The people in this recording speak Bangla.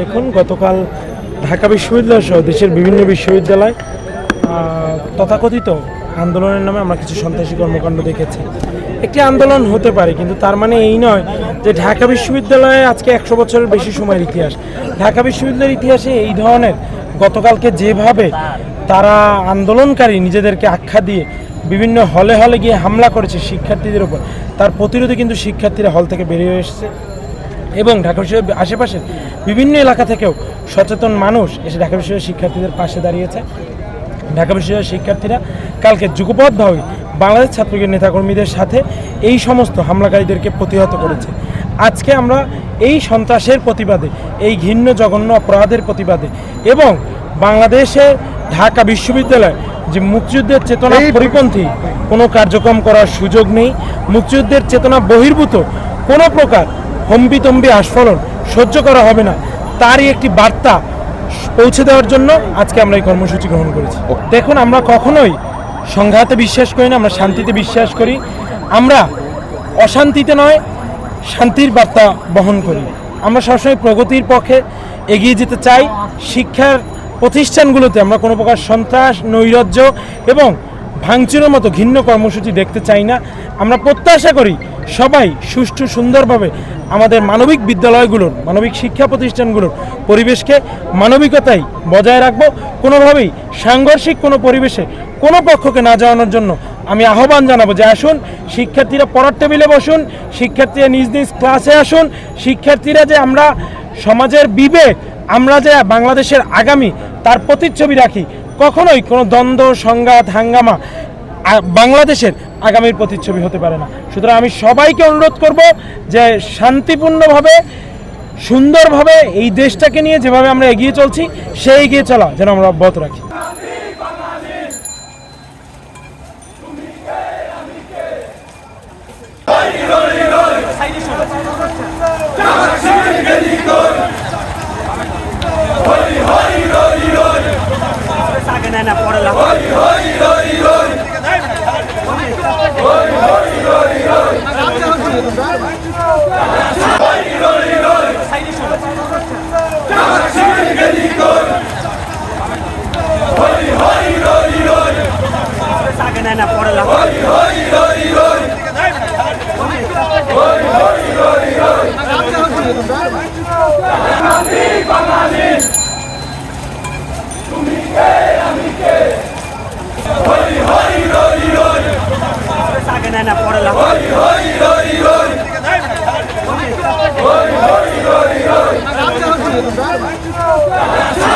দেখুন, গতকাল ঢাকা বিশ্ববিদ্যালয় সহ দেশের বিভিন্ন বিশ্ববিদ্যালয় তথাকথিত আন্দোলনের নামে আমরা কিছু সন্ত্রাসী কর্মকাণ্ড দেখেছি। একটি আন্দোলন হতে পারে, কিন্তু তার মানে এই নয় যে ঢাকা বিশ্ববিদ্যালয়ে আজকে একশো বছরের বেশি সময়ের ইতিহাস। ঢাকা বিশ্ববিদ্যালয়ের ইতিহাসে এই ধরনের গতকালকে যেভাবে তারা আন্দোলনকারী নিজেদেরকে আখ্যা দিয়ে বিভিন্ন হলে হলে গিয়ে হামলা করেছে শিক্ষার্থীদের উপর, তার প্রতিরোধে কিন্তু শিক্ষার্থীরা হল থেকে বেরিয়ে এসেছে। এবং ঢাকা বিশ্ববিদ্যালয়ের আশেপাশের বিভিন্ন এলাকা থেকেও সচেতন মানুষ এসে ঢাকা বিশ্ববিদ্যালয়ের শিক্ষার্থীদের পাশে দাঁড়িয়েছে। ঢাকা বিশ্ববিদ্যালয়ের শিক্ষার্থীরা কালকে যুগপথভাবে বাংলাদেশ ছাত্রলীগের নেতাকর্মীদের সাথে এই সমস্ত হামলাকারীদেরকে প্রতিহত করেছে। আজকে আমরা এই সন্ত্রাসের প্রতিবাদে এই ঘৃণ্য জঘন্য অপরাধের প্রতিবাদে এবং বাংলাদেশে ঢাকা বিশ্ববিদ্যালয় যে মুক্তিযুদ্ধের চেতনা পরিপন্থী কোনো কার্যক্রম করার সুযোগ নেই। মুক্তিযুদ্ধের চেতনা বহির্ভূত কোনো প্রকার হম্বিতম্বি আস্ফলন সহ্য করা হবে না। তারই একটি বার্তা পৌঁছে দেওয়ার জন্য আজকে আমরা এই কর্মসূচি গ্রহণ করেছি। দেখুন আমরা কখনোই সংঘাতে বিশ্বাস করি না আমরা শান্তিতে বিশ্বাস করি। আমরা অশান্তিতে নয় শান্তির বার্তা বহন করি। আমরা সবসময় প্রগতির পক্ষে এগিয়ে যেতে চাই। শিক্ষার প্রতিষ্ঠানগুলোতে আমরা কোনো প্রকার সন্ত্রাস নৈরাজ্য এবং ভাঙচুরের মতো ঘিন্ন কর্মসূচি দেখতে চাই না। আমরা প্রত্যাশা করি সবাই সুষ্ঠু, সুন্দরভাবে আমাদের মানবিক বিদ্যালয়গুলোর, মানবিক শিক্ষা প্রতিষ্ঠানগুলোর পরিবেশকে মানবিকতাই বজায় রাখব। কোনোভাবেই সাংঘর্ষিক কোনো পরিবেশে কোনো পক্ষকে না যাওয়ানোর জন্য আমি আহ্বান জানাব যে আসুন, শিক্ষার্থীরা পড়ার টেবিলে বসুন, শিক্ষার্থীরা নিজ নিজ ক্লাসে আসুন, শিক্ষার্থীরা যে আমরা সমাজের বিবেক, আমরা যে বাংলাদেশের আগামী তার প্রতিচ্ছবি রাখি কখনোই কোনো দ্বন্দ্ব, সংঘাত, হাঙ্গামা বাংলাদেশের আগামীর প্রতিচ্ছবি হতে পারে না। সুতরাং আমি সবাইকে অনুরোধ করব যে শান্তিপূর্ণভাবে, সুন্দরভাবে এই দেশটাকে নিয়ে যেভাবে আমরা এগিয়ে চলছি, সেই এগিয়ে চলা যেন আমরা অব্যাহত রাখি। না পরে লাভ না না পরে লাভ